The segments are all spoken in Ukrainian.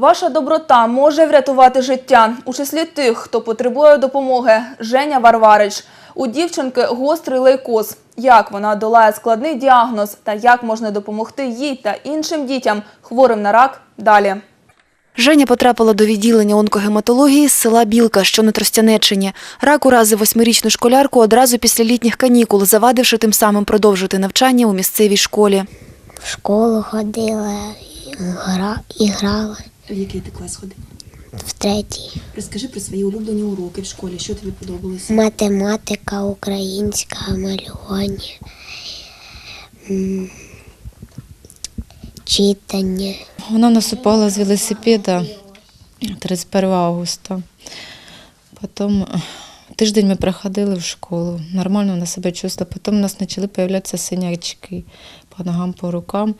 Ваша доброта може врятувати життя. У числі тих, хто потребує допомоги. Женя Варварич. У дівчинки гострий лейкоз. Як вона долає складний діагноз та як можна допомогти їй та іншим дітям, хворим на рак, далі. Женя потрапила до відділення онкогематології з села Білка, що на Тростянеччині. Рак уразив восьмирічну школярку одразу після літніх канікул, завадивши тим самим продовжити навчання у місцевій школі. в школу ходила, і грала В який ти клас ходив? в третій. Розкажи про свої улюблені уроки в школі, що тобі подобалося? Математика, українська, малювання, читання. Вона нас упала з велосипеда 31 августа. Потім тиждень ми приходили в школу. Нормально вона себе чувствувала. Потім у нас почали з'являтися синячки по ногам, по рукам.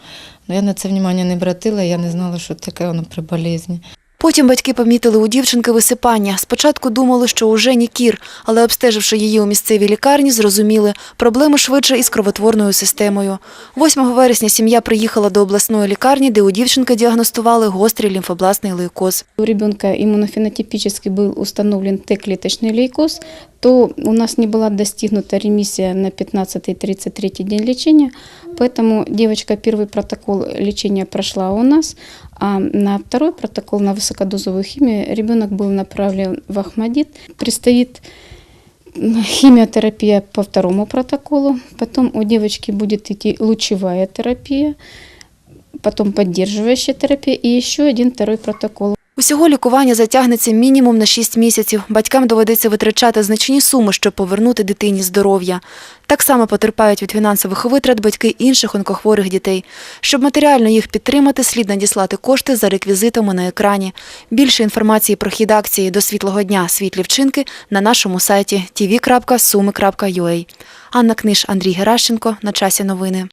Но я на це внимання не обратила, я не знала, що таке воно при болезні. Потім батьки помітили у дівчинки висипання. Спочатку думали, що у Жені кір, але обстеживши її у місцевій лікарні, зрозуміли – проблеми швидше із кровотворною системою. 8 вересня сім'я приїхала до обласної лікарні, де у дівчинки діагностували гострий лімфобластний лейкоз. у ребенка иммунофенотипически был установлен Т-клеточный лейкоз, то у нас не была достигнута ремиссия на 15-33 день лечения, поэтому девочка первый протокол лечения прошла у нас, а на второй протокол на высокодозовую химию ребенок был направлен в Ахмадит. Предстоит химиотерапия по второму протоколу, потом у девочки будет идти лучевая терапия, потом поддерживающая терапия и еще один второй протокол. Усього лікування затягнеться мінімум на 6 місяців. Батькам доведеться витрачати значні суми, щоб повернути дитині здоров'я. Так само потерпають від фінансових витрат батьки інших онкохворих дітей. Щоб матеріально їх підтримати, слід надіслати кошти за реквізитами на екрані. Більше інформації про хід акції до світлого дня світлі вчинки на нашому сайті tv.sumi.ua. Анна Книж, Андрій Геращенко. На часі новини.